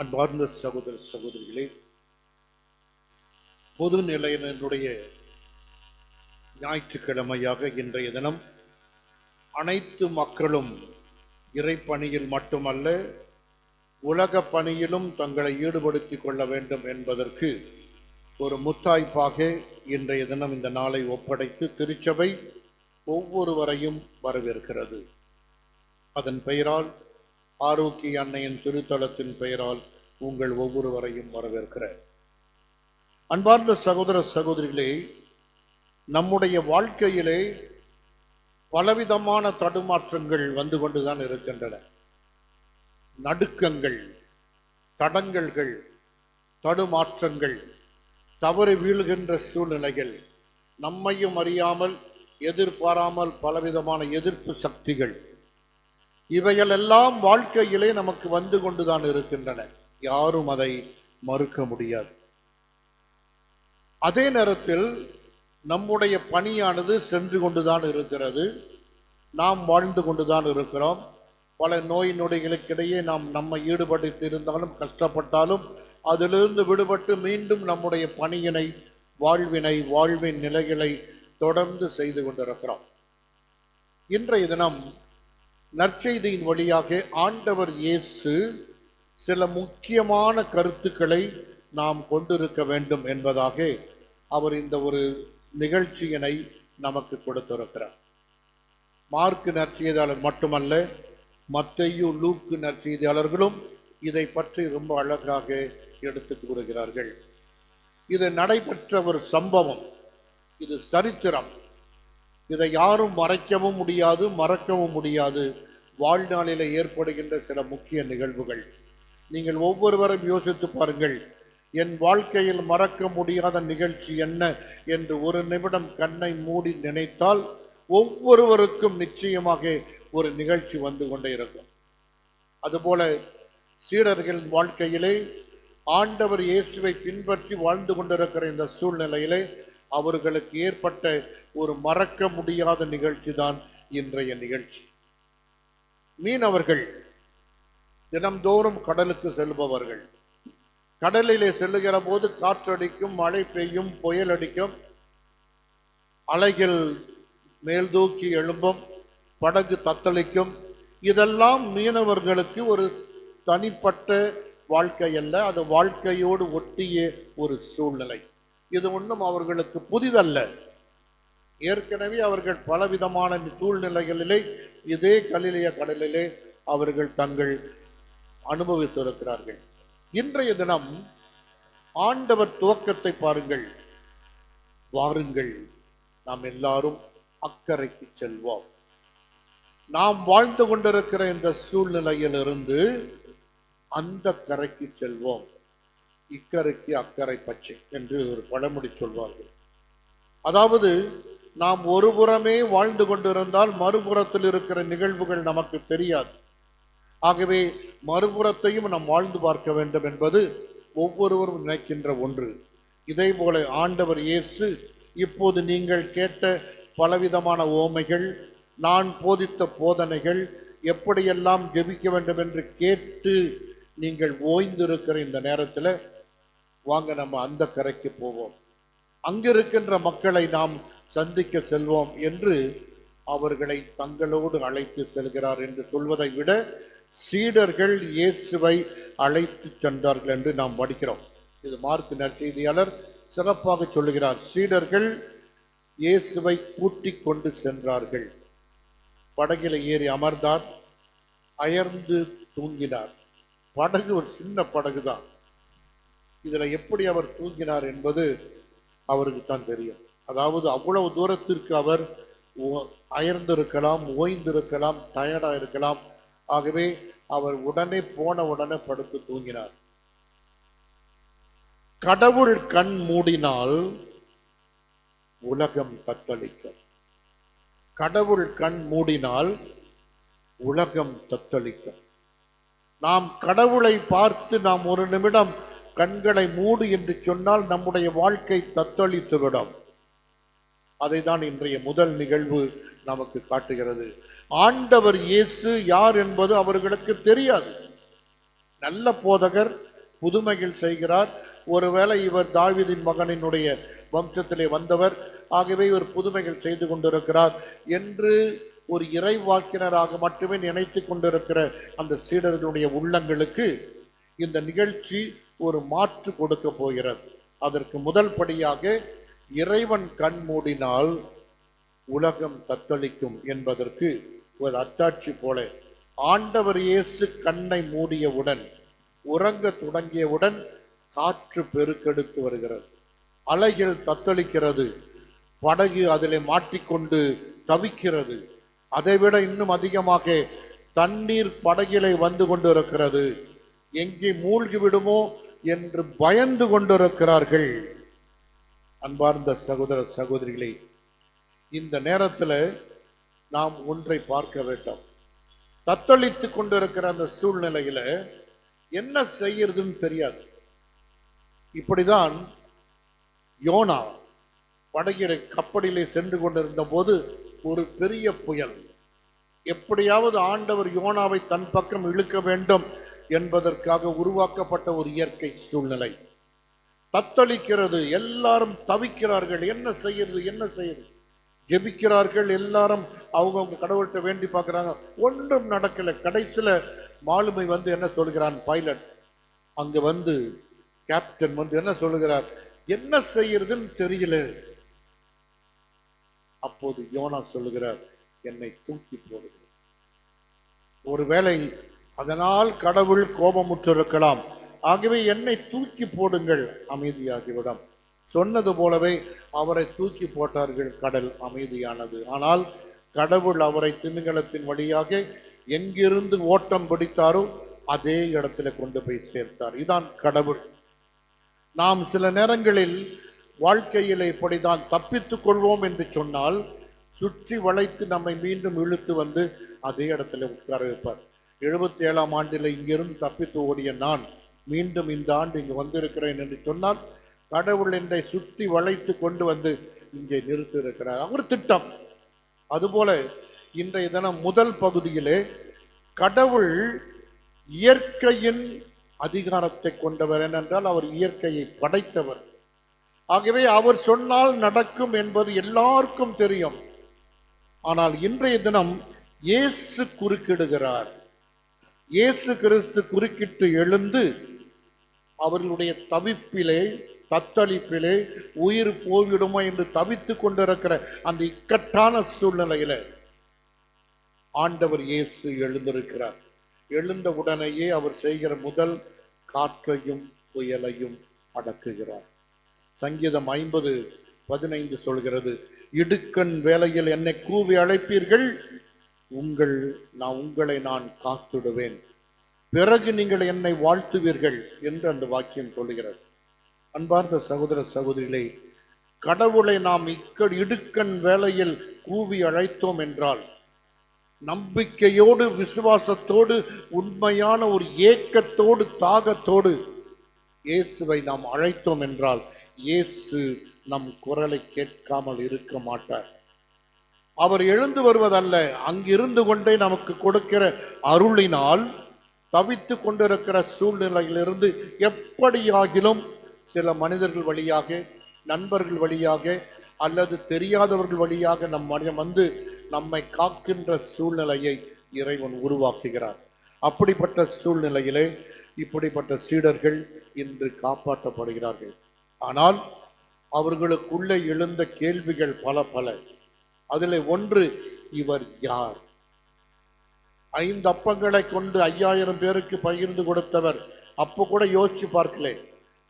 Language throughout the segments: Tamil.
அன்பார்ந்த சகோதர சகோதரிகளே பொது நிலையினுடைய ஞாயிற்றுக்கிழமையாக இன்றைய தினம் அனைத்து மக்களும் இறைப்பணியில் மட்டுமல்ல உலக பணியிலும் தங்களை ஈடுபடுத்தி கொள்ள வேண்டும் என்பதற்கு ஒரு முத்தாய்ப்பாக இன்றைய தினம் இந்த நாளை ஒப்படைத்து திருச்சபை ஒவ்வொருவரையும் வரவேற்கிறது. அதன் பெயரால் ஆரோக்கிய அன்னையின் திருத்தலத்தின் பெயரால் உங்கள் ஒவ்வொருவரையும் வரவேற்கிறேன். அன்பார்ந்த சகோதர சகோதரிகளே நம்முடைய வாழ்க்கையிலே பலவிதமான தடுமாற்றங்கள் வந்து கொண்டுதான் இருக்கின்றன. நடுக்கங்கள் தடங்கல்கள் தடுமாற்றங்கள் தவறு வீழுகின்ற சூழ்நிலைகள் நம்மையும் அறியாமல் எதிர்பாராமல் பலவிதமான எதிர்ப்பு சக்திகள் இவைகளெல்லாம் வாழ்க்கையிலே நமக்கு வந்து கொண்டுதான் இருக்கின்றன. யாரும் அதை மறுக்க முடியாது. அதே நேரத்தில் நம்முடைய பணியானது சென்று கொண்டுதான் இருக்கிறது. நாம் வாழ்ந்து கொண்டுதான் இருக்கிறோம். பல நோய் நொடிகளுக்கிடையே நாம் நம்ம ஈடுபடுத்தி இருந்தாலும் கஷ்டப்பட்டாலும் அதிலிருந்து விடுபட்டு மீண்டும் நம்முடைய பணியினை வாழ்வினை வாழ்வின் நிலைகளை தொடர்ந்து செய்து கொண்டிருக்கிறோம். இன்றைய தினம் நற்செய்தியின் வழியாக ஆண்டவர் இயேசு சில முக்கியமான கருத்துக்களை நாம் கொண்டிருக்க வேண்டும் என்பதாக அவர் இந்த ஒரு நிகழ்ச்சியினை நமக்கு கொடுத்திருக்கிறார். மார்க்கு நற்செய்தியாளர் மட்டுமல்ல மத்தையு லூக்கு நற்செய்தியாளர்களும் இதை பற்றி ரொம்ப அழகாக எடுத்து கூறுகிறார்கள். இது நடைபெற்ற ஒரு சம்பவம். இது சரித்திரம். இதை யாரும் மறைக்கவும் முடியாது மறக்கவும் முடியாது. வாழ்நாளில் ஏற்படுகின்ற சில முக்கிய நிகழ்வுகள். நீங்கள் ஒவ்வொருவரும் யோசித்து பாருங்கள் என் வாழ்க்கையில் மறக்க முடியாத நிகழ்ச்சி என்ன என்று ஒரு நிமிடம் கண்ணை மூடி நினைத்தால் ஒவ்வொருவருக்கும் நிச்சயமாக ஒரு நிகழ்ச்சி வந்து கொண்டே இருக்கும். அதுபோல சீடர்களின் வாழ்க்கையிலே ஆண்டவர் இயேசுவை பின்பற்றி வாழ்ந்து கொண்டிருக்கிற இந்த சூழ்நிலையிலே அவர்களுக்கு ஏற்பட்ட ஒரு மறக்க முடியாத நிகழ்ச்சி தான் இன்றைய நிகழ்ச்சி. மீனவர்கள் தினம்தோறும் கடலுக்கு செல்பவர்கள். கடலிலே செல்லுகிற போது காற்றடிக்கும் மழை பெய்யும் புயல் அடிக்கும். அலைகள் மேல் தூக்கி எழும்பும் படகு தத்தளிக்கும். இதெல்லாம் மீனவர்களுக்கு ஒரு தனிப்பட்ட வாழ்க்கை அல்ல அது வாழ்க்கையோடு ஒட்டிய ஒரு சூழ்நிலை. இது ஒன்றும் அவர்களுக்கு புதிதல்ல. ஏற்கனவே அவர்கள் பலவிதமான சூழ்நிலைகளிலே இதே கலிலிய கடலிலே அவர்கள் தங்கள் அனுபவித்திருக்கிறார்கள். இன்றைய தினம் ஆண்டவர் துவக்கத்தை பாருங்கள். வாருங்கள். நாம் எல்லாரும் அக்கறைக்கு செல்வோம். நாம் வாழ்ந்து கொண்டிருக்கிற இந்த சூழ்நிலையிலிருந்து அந்த கரைக்கு செல்வோம். இக்கரைக்கு அக்கறை பச்சை என்று ஒரு பழமொழி சொல்வார்கள். அதாவது நாம் ஒரு புறமே வாழ்ந்து கொண்டிருந்தால் மறுபுறத்தில் இருக்கிற நிகழ்வுகள் நமக்கு தெரியாது. ஆகவே மறுபுறத்தையும் நாம் வாழ்ந்து பார்க்க வேண்டும் என்பது ஒவ்வொருவரும் நினைக்கின்ற ஒன்று. இதே போல ஆண்டவர் இயேசு இப்போது நீங்கள் கேட்ட பலவிதமான ஓமைகள் நான் போதித்த போதனைகள் எப்படியெல்லாம் ஜெபிக்க வேண்டும் என்று கேட்டு நீங்கள் ஓய்ந்திருக்கிற இந்த நேரத்தில் வாங்க நம்ம அந்த கரைக்கு போவோம். அங்கிருக்கின்ற மக்களை நாம் சந்திக்க செல்வோம் என்று அவர்களை தங்களோடு அழைத்து செல்கிறார் என்று சொல்வதை விட சீடர்கள் இயேசுவை அழைத்து சென்றார்கள் என்று நாம் படிக்கிறோம். இது மார்க் நற்செய்தியாளர் சிறப்பாக சொல்லுகிறார். சீடர்கள் இயேசுவை கூட்டிக் கொண்டு சென்றார்கள். படகில் ஏறி அமர்ந்தார். அயர்ந்து தூங்கினார். படகு ஒரு சின்ன படகு தான் இதில் எப்படி அவர் தூங்கினார் என்பது அவருக்கு தான் தெரியும். அதாவது அவ்வளவு தூரத்திற்கு அவர் அயர்ந்திருக்கலாம் ஓய்ந்திருக்கலாம் டயர்டாக இருக்கலாம் ஆகவே அவர் உடனே போன உடனே படுத்து தூங்கினார். கடவுள் கண் மூடினால் உலகம் தத்தளிக்கும். கடவுள் கண் மூடினால் உலகம் தத்தளிக்கும். நாம் கடவுளை பார்த்து நாம் ஒரு நிமிடம் கண்களை மூடு என்று சொன்னால் நம்முடைய வாழ்க்கை தத்தளித்துவிடும். அதை தான் இன்றைய முதல் நிகழ்வு நமக்கு காட்டுகிறது. ஆண்டவர் இயேசு யார் என்பது அவர்களுக்கு தெரியாது. நல்ல போதகர் புதுமைகள் செய்கிறார். ஒருவேளை இவர் தாவிதின் மகனினுடைய வம்சத்திலே வந்தவர் ஆகவே இவர் புதுமைகள் செய்து கொண்டிருக்கிறார் என்று ஒரு இறைவாக்கினராக மட்டுமே நினைத்து கொண்டிருக்கிற அந்த சீடர்களுடைய உள்ளங்களுக்கு இந்த நிகழ்ச்சி ஒரு மாற்று கொடுக்க போகிறது. அதற்கு முதல் படியாக இறைவன் கண் மூடினால் உலகம் தத்தளிக்கும் என்பதற்கு ஒரு அத்தாட்சி போல. ஆண்டவர் இயேசு கண்ணை மூடியவுடன் உறங்க தொடங்கியவுடன் காற்று பெருக்கெடுத்து வருகிறது. அலைகள் தத்தளிக்கிறது. படகு அதிலே மாட்டிக்கொண்டு தவிக்கிறது. அதைவிட இன்னும் அதிகமாக தண்ணீர் படகிலே வந்து கொண்டிருக்கிறது. எங்கே மூழ்கி விடுமோ என்று பயந்து கொண்டிருக்கிறார்கள். அன்பார்ந்த சகோதர சகோதரிகளே இந்த நேரத்தில் நாம் ஒன்றை பார்க்க வேண்டும். தத்தளித்து கொண்டிருக்கிற அந்த சூழ்நிலையில் என்ன செய்யறதுன்னு தெரியாது. இப்படிதான் யோனா படகிற கப்பலிலே சென்று கொண்டிருந்த போது ஒரு பெரிய புயல். எப்படியாவது ஆண்டவர் யோனாவை தன் பக்கம் இழுக்க வேண்டும் என்பதற்காக உருவாக்கப்பட்ட ஒரு இயற்கை சூழ்நிலை. தத்தளிக்கிறது எல்லாரும் தவிக்கிறார்கள். என்ன செய்யறது என்ன செய்யறது? ஜெபிக்கிறார்கள் எல்லாரும் அவங்கவுங்க கடவுள்கிட்ட வேண்டி பார்க்குறாங்க. ஒன்றும் நடக்கலை. கடைசியில் மாலுமை வந்து என்ன சொல்கிறான்? பைலட். அங்கே வந்து கேப்டன் வந்து என்ன சொல்லுகிறார்? என்ன செய்யறதுன்னு தெரியல. அப்போது யோனா சொல்லுகிறார் என்னை தூக்கி போடுங்கள் ஒருவேளை அதனால் கடவுள் கோபமுற்றிருக்கலாம். ஆகவே என்னை தூக்கி போடுங்கள் அமைதியாகிவிடும். சொன்னது போலவே அவரை தூக்கி போட்டார்கள் கடல் அமைதியானது. ஆனால் கடவுள் அவரை திமிங்கலத்தின் வழியாக எங்கிருந்து ஓட்டம் பிடித்தாரோ அதே இடத்துல கொண்டு போய் சேர்த்தார். இதான் கடவுள். நாம் சில நேரங்களில் வாழ்க்கையில் இப்படிதான் தப்பித்து கொள்வோம் என்று சொன்னால் சுற்றி வளைத்து நம்மை மீண்டும் இழுத்து வந்து அதே இடத்துல உட்கார வைப்பார். எழுபத்தி ஏழாம் ஆண்டில் இங்கிருந்து தப்பித்து ஓடிய நான் மீண்டும் இந்த ஆண்டு இங்கு வந்திருக்கிறேன் என்று சொன்னால் கடவுள் என்னை சுற்றி வளைத்து கொண்டு வந்து இங்கே நிறுத்தியிருக்கிறார். அவர் திட்டம். அதுபோல இன்றைய தினம் முதல் பகுதியிலே கடவுள் இயற்கையின் அதிகாரத்தை கொண்டவர். ஏனென்றால் அவர் இயற்கையை படைத்தவர். ஆகவே அவர் சொன்னால் நடக்கும் என்பது எல்லாருக்கும் தெரியும். ஆனால் இன்றைய தினம் இயேசு குறுக்கிடுகிறார். இயேசு கிறிஸ்து குறுக்கிட்டு எழுந்து அவர்களுடைய தவிப்பிலே தத்தளிப்பிலே உயிர் போய்விடுமோ என்று தவித்துக் கொண்டிருக்கிற அந்த இக்கட்டான சூழ்நிலையில ஆண்டவர் இயேசு எழுந்திருக்கிறார். எழுந்த உடனேயே அவர் செய்கிற முதல் காற்றையும் புயலையும் அடக்குகிறார். சங்கீதம் ஐம்பது பதினைந்து சொல்கிறது இடுக்கண் வேலையில் என்னை கூவி அழைப்பீர்கள் உங்கள் நான் உங்களை நான் காத்துடுவேன். பிறகு நீங்கள் என்னை வாழ்த்துவீர்கள் என்று அந்த வாக்கியம் சொல்லுகிறது. அன்பார்ந்த சகோதர சகோதரிகளை கடவுளை நாம் இக்க இடுக்கண் வேளையில் கூவி அழைத்தோம் என்றால் நம்பிக்கையோடு விசுவாசத்தோடு உண்மையான ஒரு ஏக்கத்தோடு தாகத்தோடு இயேசுவை நாம் அழைத்தோம் என்றால் இயேசு நம் குரலை கேட்காமல் இருக்க மாட்டார். அவர் எழுந்து வருவதல்ல. அங்கிருந்து கொண்டே நமக்கு கொடுக்கிற அருளினால் தவித்து கொண்டிருக்கிற சூழ்நிலையிலிருந்து எப்படியாகிலும் சில மனிதர்கள் வழியாக நண்பர்கள் வழியாக அல்லது தெரியாதவர்கள் வழியாக நம் மனம் வந்து நம்மை காக்கின்ற சூழ்நிலையை இறைவன் உருவாக்குகிறார். அப்படிப்பட்ட சூழ்நிலையிலே இப்படிப்பட்ட சீடர்கள் இன்று காப்பாற்றப்படுகிறார்கள். ஆனால் அவர்களுக்குள்ளே எழுந்த கேள்விகள் பல பல. அதில் ஒன்று இவர் யார்? ஐந்து அப்பங்களை கொண்டு ஐயாயிரம் பேருக்கு பகிர்ந்து கொடுத்தவர். அப்போ கூட யோசிச்சு பார்க்கல.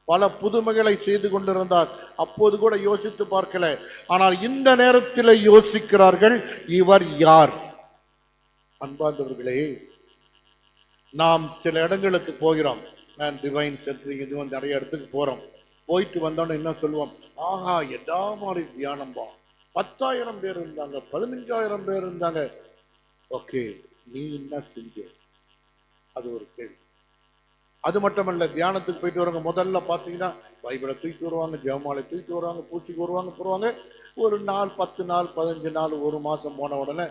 பல புதுமைகளை செய்து கொண்டிருந்தார். அப்போது கூட யோசித்து பார்க்கல. ஆனால் இந்த நேரத்தில் யோசிக்கிறார்கள் இவர் யார்? அன்பார்ந்தவர்களே நாம் சில இடங்களுக்கு போகிறோம். நான் டிவைன் சென்ட்ரிங் இது வந்து நிறைய இடத்துக்கு போகிறோம் போயிட்டு வந்தோன்னு என்ன சொல்லுவோம்? ஆஹா எதா மாதிரி தியானம்பா பத்தாயிரம் பேர் இருந்தாங்க பதினஞ்சாயிரம் பேர் இருந்தாங்க. ஓகே நீ என்ன செஞ்ச? அது ஒரு கேள்வி. அது மட்டுமல்ல தியானத்துக்கு போயிட்டு வருவாங்க முதல்ல பார்த்தீங்கன்னா பைபிளை தூக்கிட்டு வருவாங்க ஜெவமாலை தூக்கிட்டு வருவாங்க பூசிக்கு வருவாங்க போடுவாங்க. ஒரு நாள் பத்து நாள் பதினஞ்சு நாள் ஒரு மாதம் போன உடனே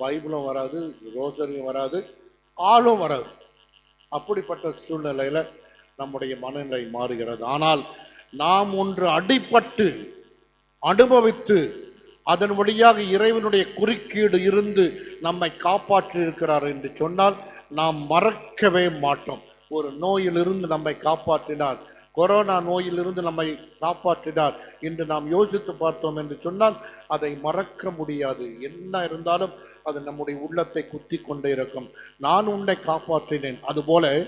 பைபிளும் வராது ரோசரியும் வராது ஆளும் வராது. அப்படிப்பட்ட சூழ்நிலையில் நம்முடைய மனநிலை மாறுகிறது. ஆனால் நாம் ஒன்று அடிப்பட்டு அனுபவித்து அதன் வழியாக இறைவனுடைய குறுக்கீடு இருந்து நம்மை காப்பாற்றியிருக்கிறார் என்று சொன்னால் நாம் மறக்கவே மாட்டோம். ஒரு நோயிலிருந்து நம்மை காப்பாற்றினார். கொரோனா நோயிலிருந்து நம்மை காப்பாற்றினார் என்று நாம் யோசித்து பார்த்தோம் என்று சொன்னால் அதை மறக்க முடியாது. என்ன இருந்தாலும் அது நம்முடைய உள்ளத்தை குத்தி கொண்டே இருக்கும். நான் உன்னை காப்பாற்றினேன். அதுபோல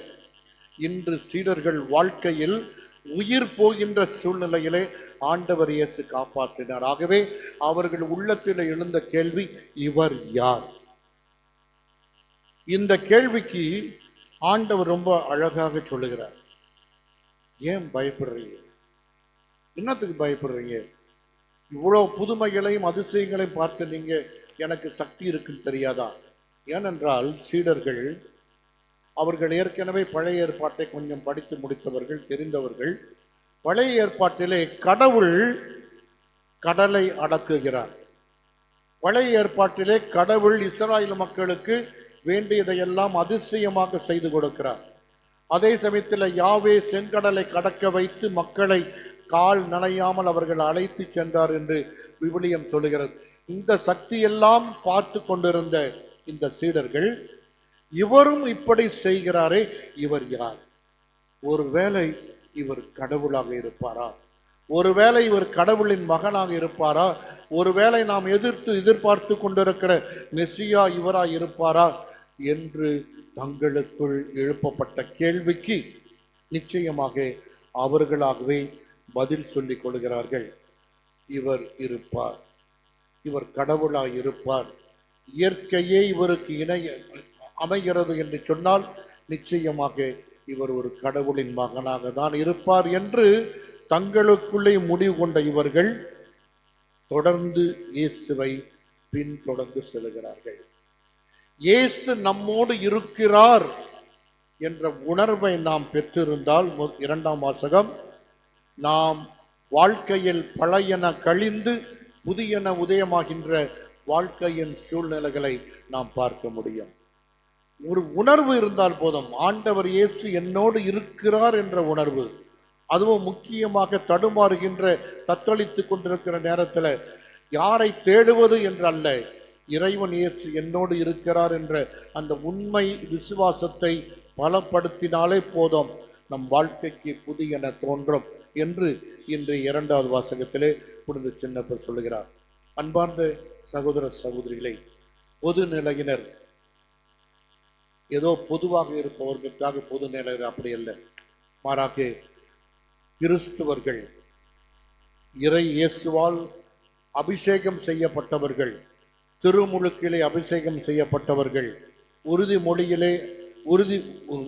இன்று சீடர்கள் வாழ்க்கையில் உயிர் போகின்ற சூழ்நிலையிலே ஆண்டவர் இயேசு காப்பாற்றினார். ஆகவே அவர்கள் உள்ளத்தில் எழுந்த கேள்வி இவர் யார்? இந்த கேள்விக்கு ஆண்டவர் ரொம்ப அழகாக சொல்லுகிறார். ஏன் பயப்படுறீங்க? என்னத்துக்கு பயப்படுறீங்க? இவ்வளோ புதுமைகளையும் அதிசயங்களையும் பார்த்து நீங்க எனக்கு சக்தி இருக்குன்னு தெரியாதா? ஏனென்றால் சீடர்கள் அவர்கள் ஏற்கனவே பழைய ஏற்பாட்டை கொஞ்சம் படித்து முடித்தவர்கள் தெரிந்தவர்கள் பழைய ஏற்பாட்டிலே கடவுள் கடலை அடக்குகிறார். பழைய ஏற்பாட்டிலே கடவுள் இஸ்ராயல் மக்களுக்கு வேண்டியதையெல்லாம் அதிசயமாக செய்து கொடுக்கிறார். அதே சமயத்தில் யாவே செங்கடலை கடக்க வைத்து மக்களை கால் நனையாமல் அவர்கள் அழைத்து சென்றார் என்று விவிலியம் சொல்லுகிறது. இந்த சக்தியெல்லாம் பார்த்து கொண்டிருந்த இந்த சீடர்கள் இவரும் இப்படி செய்கிறாரே இவர் யார்? ஒருவேளை இவர் கடவுளாக இருப்பாரா? ஒருவேளை இவர் கடவுளின் மகனாக இருப்பாரா? ஒருவேளை நாம் எதிர்த்து எதிர்பார்த்து கொண்டிருக்கிற மெஸ்ஸியா இவராக இருப்பாரா? என்று தங்களுக்குள் எழுப்பப்பட்ட கேள்விக்கு நிச்சயமாக அவர்களாகவே பதில் சொல்லிக் கொள்கிறார்கள். இவர் இருப்பார். இவர் கடவுளாக இருப்பார். இயற்கையே இவருக்கு இணைய அமைகிறது என்று சொன்னால் நிச்சயமாக இவர் ஒரு கடவுளின் மகனாக தான் இருப்பார் என்று தங்களுக்குள்ளே முடிவு கொண்ட இவர்கள் தொடர்ந்து இயேசுவை பின்தொடர்ந்து செல்கிறார்கள். இயேசு நம்மோடு இருக்கிறார் என்ற உணர்வை நாம் பெற்றிருந்தால் இரண்டாம் வாசகம் நாம் வாழ்க்கையில் பழையன கழிந்து புதியன உதயமாகின்ற வாழ்க்கையின் சூழ்நிலைகளை நாம் பார்க்க முடியும். ஒரு உணர்வு இருந்தால் போதும். ஆண்டவர் இயேசு என்னோடு இருக்கிறார் என்ற உணர்வு. அதுவும் முக்கியமாக தடுமாறுகின்ற தத்தளித்து கொண்டிருக்கிற நேரத்தில் யாரை தேடுவது என்று அல்ல இறைவன் இயேசு என்னோடு இருக்கிறார் என்ற அந்த உண்மை விசுவாசத்தை பலப்படுத்தினாலே போதும். நம் வாழ்க்கைக்கு புதியன தோன்றும் என்று இன்று இரண்டாவது வாசகத்திலே புனித சின்னப்பர் சொல்லுகிறார். அன்பார்ந்த சகோதர சகோதரிகளை பொது நிலையினர் ஏதோ பொதுவாக இருப்பவர்களுக்காக பொது நிலையர் அப்படி அல்ல. மாறாக கிறிஸ்துவர்கள் இறை இயேசுவால் அபிஷேகம் செய்யப்பட்டவர்கள் திருமுழுக்கிலே அபிஷேகம் செய்யப்பட்டவர்கள் உறுதிமொழியிலே உறுதி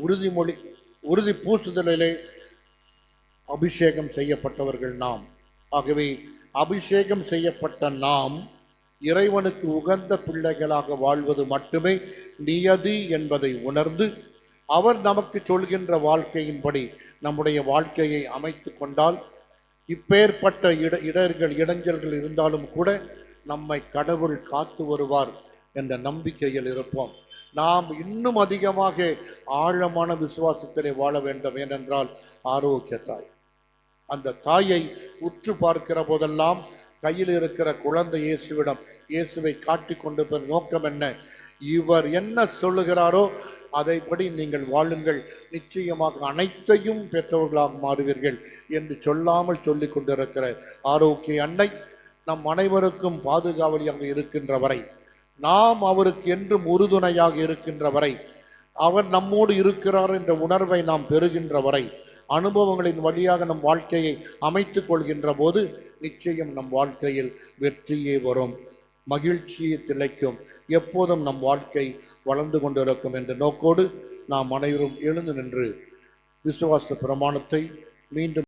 உறுதிமொழி உறுதி பூசுதலிலே அபிஷேகம் செய்யப்பட்டவர்கள் நாம். ஆகவே அபிஷேகம் செய்யப்பட்ட நாம் இறைவனுக்கு உகந்த பிள்ளைகளாக வாழ்வது மட்டுமே நியதி என்பதை உணர்ந்து அவர் நமக்கு சொல்கின்ற வாழ்க்கையின்படி நம்முடைய வாழ்க்கையை அமைத்து கொண்டால் இப்பேற்பட்ட இட இடர்கள் இடைஞ்சல்கள் இருந்தாலும் கூட நம்மை கடவுள் காத்து வருவார் என்ற நம்பிக்கையில் இருப்போம். நாம் இன்னும் அதிகமாக ஆழமான விசுவாசத்திலே வாழ வேண்டும். ஏனென்றால் ஆரோக்கிய தாய். அந்த தாயை உற்று பார்க்கிற போதெல்லாம் கையில் இருக்கிற குழந்தை இயேசுவிடம் இயேசுவை காட்டி கொண்டு நோக்கம் என்ன? இவர் என்ன சொல்லுகிறாரோ அதைப்படி நீங்கள் வாழுங்கள். நிச்சயமாக அனைத்தையும் பெற்றவர்களாக மாறுவீர்கள் என்று சொல்லாமல் சொல்லிக் கொண்டிருக்கிற ஆரோக்கிய அன்னை நம் அனைவருக்கும் பாதுகாவலியாக இருக்கின்ற வரை நாம் அவருக்கு என்றும் உறுதுணையாக இருக்கின்ற வரை அவர் நம்மோடு இருக்கிறார் என்ற உணர்வை நாம் பெறுகின்ற வரை அனுபவங்களின் வழியாக நம் வாழ்க்கையை அமைத்து கொள்கின்ற போது நிச்சயம் நம் வாழ்க்கையில் வெற்றியே வரும். மகிழ்ச்சியை திளைக்கும். எப்போதும் நம் வாழ்க்கை வளர்ந்து கொண்டிருக்கும் என்ற நோக்கோடு நாம் அனைவரும் எழுந்து நின்று விசுவாச பிரமாணத்தை மீண்டும்